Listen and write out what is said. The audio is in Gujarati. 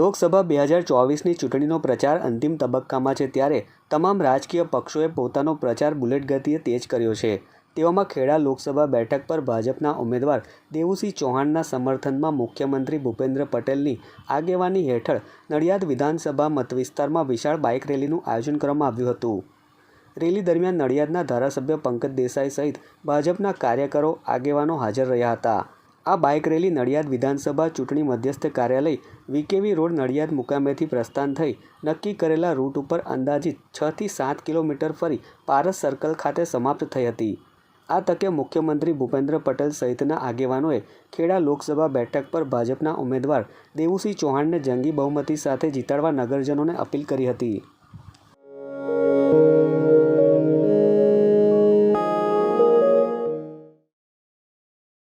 લોકસભા બે હજાર ચોવીસની ચૂંટણીનો પ્રચાર અંતિમ તબક્કામાં છે ત્યારે તમામ રાજકીય પક્ષોએ પોતાનો પ્રચાર બુલેટ ગતિએ તેજ કર્યો છે. તેવામાં ખેડા લોકસભા બેઠક પર ભાજપના ઉમેદવાર દેવુસિંહ ચૌહાણના સમર્થનમાં મુખ્યમંત્રી ભૂપેન્દ્ર પટેલની આગેવાની હેઠળ નડિયાદ વિધાનસભા મતવિસ્તારમાં વિશાળ બાઇક રેલીનું આયોજન કરવામાં આવ્યું હતું. રેલી દરમિયાન નડિયાદના ધારાસભ્ય પંકજ દેસાઈ સહિત ભાજપના કાર્યકરો આગેવાનો હાજર રહ્યા હતા. આ બાઇક રેલી નડિયાદ વિધાનસભા ચૂંટણી મધ્યસ્થ કાર્યાલય વીકેવી રોડ નડિયાદ મુકામેથી પ્રસ્થાન થઈ. નક્કી કરેલા રૂટ ઉપર અંદાજિત છથી સાત કિલોમીટર ફરી પારસ સર્કલ ખાતે સમાપ્ત થઈ હતી. આ તકે મુખ્યમંત્રી ભૂપેન્દ્ર પટેલ સહિતના આગેવાનોએ ખેડા લોકસભા બેઠક પર ભાજપના ઉમેદવાર દેવુસિંહ ચૌહાણને જંગી બહુમતી સાથે જીતાડવા નગરજનોને અપીલ કરી હતી.